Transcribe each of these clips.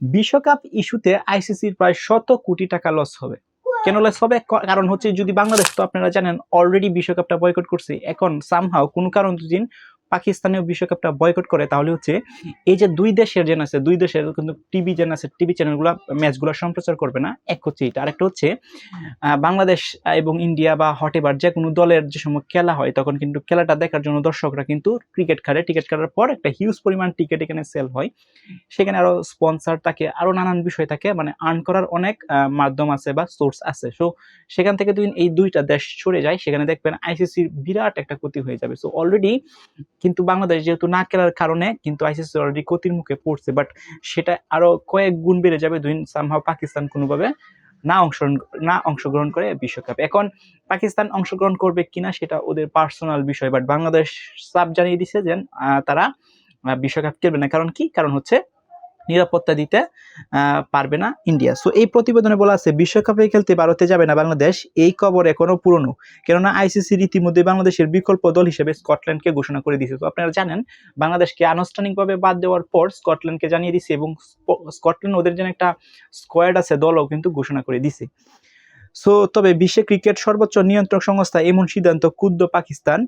বিশ্বকাপ ইস্যুতে আইসিসির প্রায় শত কোটি টাকা লস হবে। কেন লস হবে? কারণ হচ্ছে যদি বাংলাদেশ, তো আপনারা জানেন অলরেডি বিশ্বকাপটা বয়কট করছে। এখন সামহাও কোনো কারণ যদি পাকিস্তানেও বিশ্বকাপটা বয়কট করে, তাহলে হচ্ছে এই যে দুই দেশের যেন আছে, দুই দেশের কিন্তু টিভি যেন আছে টিভি চ্যানেলগুলো ম্যাচগুলো সম্প্রচার করবে না, এক হচ্ছে এটা। আরেকটা হচ্ছে বাংলাদেশ এবং ইন্ডিয়া বা হটেবার যে কোনো দলের যে সময় খেলা হয়, তখন কিন্তু খেলাটা দেখার জন্য দর্শকরা কিন্তু ক্রিকেট খেলে। টিকিট কাটার পর একটা হিউজ পরিমাণ টিকিট এখানে সেল হয়। সেখানে আরও স্পন্সর থাকে, আরও নানান বিষয় থাকে মানে আর্ন করার অনেক মাধ্যম আছে বা সোর্স আছে। সো সেখান থেকে যদি এই দুইটা দেশ সরে যায়, সেখানে দেখবেন আইসিসির বিরাট একটা ক্ষতি হয়ে যাবে। সো অলরেডি কিন্তু বাংলাদেশ যেহেতু না খেলার কারণে কিন্তু আইসিসি অলরেডি ক্ষতির মুখে পড়ছে বাট সেটা আরও কয়েক গুণ বেড়ে যাবে, দুই সামহাও পাকিস্তান কোনোভাবে না অংশগ্রহণ না অংশগ্রহণ করে বিশ্বকাপ। এখন পাকিস্তান অংশগ্রহণ করবে কিনা সেটা ওদের পার্সোনাল বিষয় বাট বাংলাদেশ সাব জানিয়ে দিছে যে তারা বিশ্বকাপ খেলবে না। কারণ কি? কারণ হচ্ছে নিরাপত্তা দিতে পারবে না ইন্ডিয়া। সো এই প্রতিবেদনে বলা আছে, বিশ্বকাপে খেলতে ভারতে যাবে না বাংলাদেশ, এই কবর এখনও পুরনো। কেননা আইসিসির ইতিমধ্যে বাংলাদেশের বিকল্প দল হিসেবে স্কটল্যান্ডকে ঘোষণা করে দিয়েছে। তো আপনারা জানেন, বাংলাদেশকে আনুষ্ঠানিকভাবে বাদ দেওয়ার পর স্কটল্যান্ডকে জানিয়ে দিছে এবং স্কটল্যান্ড ওদের জন্য একটা স্কোয়াড আছে, দলও কিন্তু ঘোষণা করে দিছে সো তবে বিশ্বে ক্রিকেট সর্বোচ্চ নিয়ন্ত্রক সংস্থা এমন সিদ্ধান্ত ক্ষুদ্র পাকিস্তান।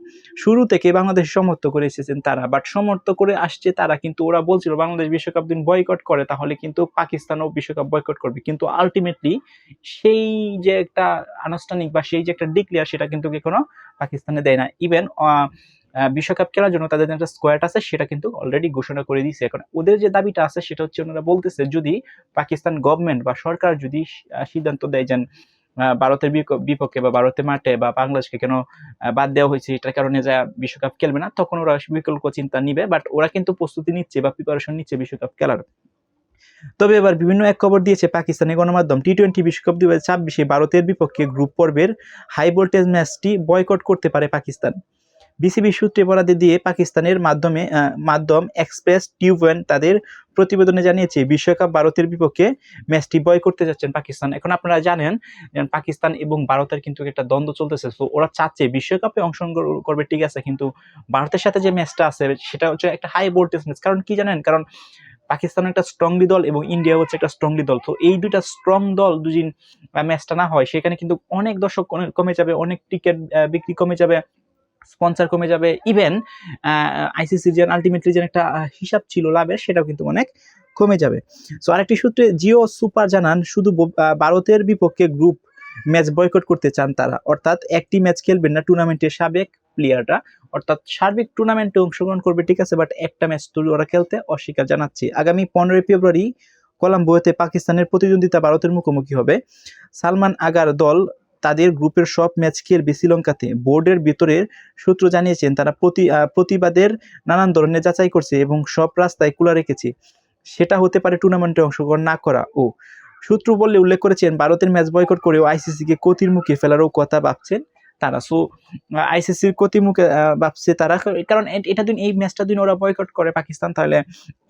শুরু থেকে বাংলাদেশ সমর্থ করে এসেছেন তারা বাট সমর্থ করে আসছে তারা, কিন্তু ওরা বলছিল বাংলাদেশ বিশ্বকাপ দিন বয়কট করে, তাহলে কিন্তু পাকিস্তানও বিশ্বকাপ বয়কট করবে। কিন্তু আলটিমেটলি সেই যে একটা আনুষ্ঠানিক বা সেই যে একটা ডিক্লেয়ার সেটা কিন্তু এখনও পাকিস্তানে দেয় না। ইভেন বিশ্বকাপ খেলার জন্য তাদের একটা স্কোয়াড আছে, সেটা কিন্তু অলরেডি ঘোষণা করে দিয়েছে। এখন ওদের যে দাবিটা আছে, সেটা হচ্ছে ওনারা বলতেছে যদি পাকিস্তান গভর্নমেন্ট বা সরকার যদি সিদ্ধান্ত দেয় যেন ভারতের বিপক্ষে বা ভারতের মাঠে বা বাংলাদেশকে কেন বাদ দেওয়া হয়েছে এটার কারণে যা বিশ্বকাপ খেলবে না, তখন ওরা বিকল্প চিন্তা নিবে বাট ওরা কিন্তু প্রস্তুতি নিচ্ছে বা প্রিপারেশন নিচ্ছে বিশ্বকাপ খেলার। তবে এবার বিভিন্ন এক খবর দিয়েছে পাকিস্তানি গণমাধ্যম টি টোয়েন্টি বিশ্বকাপ দুই হাজার ছাব্বিশে ভারতের বিপক্ষে গ্রুপ পর্বের হাই ভোল্টেজ ম্যাচটি বয়কট করতে পারে পাকিস্তান। বিসিবি সূত্রে বরাতে দিয়ে পাকিস্তানের মাধ্যমে মাধ্যম এক্সপ্রেস টিউবওয়েন তাদের প্রতিবেদনে জানিয়েছে, বিশ্বকাপ ভারতের বিপক্ষে ম্যাচটি বয় করতে যাচ্ছেন পাকিস্তান। এখন আপনারা জানেন পাকিস্তান এবং ভারতের কিন্তু একটা দ্বন্দ্ব চলতেছে। তো ওরা চাচ্ছে বিশ্বকাপে অংশগ্রহণ করবে, ঠিক আছে, কিন্তু ভারতের সাথে যে ম্যাচটা আছে, সেটা হচ্ছে একটা হাই ভোল্টেজ ম্যাচ কারণ কি জানেন? কারণ পাকিস্তান একটা স্ট্রংলি দল এবং ইন্ডিয়া হচ্ছে একটা স্ট্রংলি দল। তো এই দুইটা স্ট্রং দল দুদিন ম্যাচটা না হয়, সেখানে কিন্তু অনেক দর্শক কমে যাবে, অনেক টিকিট বিক্রি কমে যাবে। স্পন্সর কমে যাবে। ইভেন আইসিসির যে আলটিমেটলি যে একটা হিসাব ছিল লাভের, সেটাও কিন্তু অনেক কমে যাবে। সো আরেকটি সূত্রে জিও সুপার জানান, শুধু ভারতের বিপক্ষে গ্রুপ ম্যাচ বয়কট করতে চান তারা। অর্থাৎ একটি ম্যাচ খেলবেন না টুর্নামেন্টের সাবেক প্লেয়াররা অর্থাৎ সার্বিক টুর্নামেন্টে অংশগ্রহণ করবে, ঠিক আছে বাট একটা ম্যাচ তো ওরা খেলতে অস্বীকার জানাচ্ছে। আগামী পনেরোই ফেব্রুয়ারি কলাম্বোতে পাকিস্তানের প্রতিদ্বন্দ্বিতা ভারতের মুখোমুখি হবে। সালমান আগার দল তাদের গ্রুপের সব ম্যাচ খেলবে শ্রীলঙ্কাতে বোর্ডের ভিতরে সূত্র জানিয়েছেন, তারা প্রতি প্রতিবাদের নানান ধরনের যাচাই করছে এবং সব রাস্তায় খোলা রেখেছে। সেটা হতে পারে টুর্নামেন্টে অংশগ্রহণ না করা। ও, সূত্র বললে উল্লেখ করেছেন, ভারতের ম্যাচ বয়কট করেও আইসিসিকে কতির মুখে ফেলারও কথা ভাবছেন। তারা। সো আইসিসির ক্ষতির মুখে আহ, ভাবছে তারা। কারণ এটা দিন এই ম্যাচটা দিন ওরা বয়কট করে পাকিস্তান তাহলে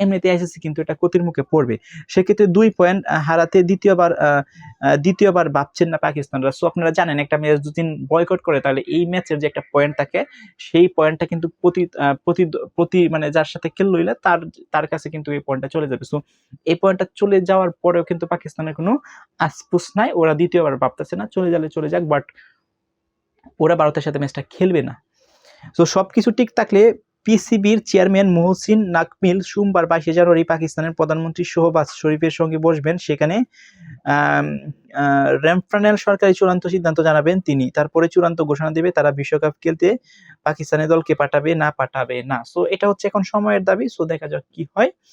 এমনিতে আইসিসি কিন্তু এটা কতির মুখে পড়বে। সেক্ষেত্রে দুই পয়েন্ট হারাতে দ্বিতীয়বার দ্বিতীয়বার ভাবছেন না পাকিস্তানরা। সো আপনারা জানেন একটা ম্যাচ দুদিন বয়কট করে তাহলে এই ম্যাচের যে একটা পয়েন্ট থাকে সেই পয়েন্টটা কিন্তু প্রতি প্রতি প্রতি মানে যার সাথে খেললো তার তার কাছে কিন্তু এই পয়েন্টটা চলে যাবে। সো এই পয়েন্টটা চলে যাওয়ার পরেও কিন্তু পাকিস্তানের কোনো আসপুস নাই। ওরা দ্বিতীয়বার ভাবতেছে না চলে গেলে চলে যাক। বাট ওরা ভারতের সাথে ম্যাচটা খেলবে না। তো সবকিছু ঠিক থাকলে পিসিবির চেয়ারম্যান মোহসিন নাকমিল সোমবার বাইশে জানুয়ারি পাকিস্তানের প্রধানমন্ত্রী শোহবাজ শরীফের সঙ্গে বসবেন। সেখানে র্যামফ্রানেল সরকারি চূড়ান্ত সিদ্ধান্ত জানাবেন তিনি। তারপরে চূড়ান্ত ঘোষণা দেবে তারা বিশ্বকাপ খেলতে পাকিস্তানের দলকে পাঠাবে না পাঠাবে না। সো এটা হচ্ছে এখন সময়ের দাবি। সো দেখা যাক কি হয়।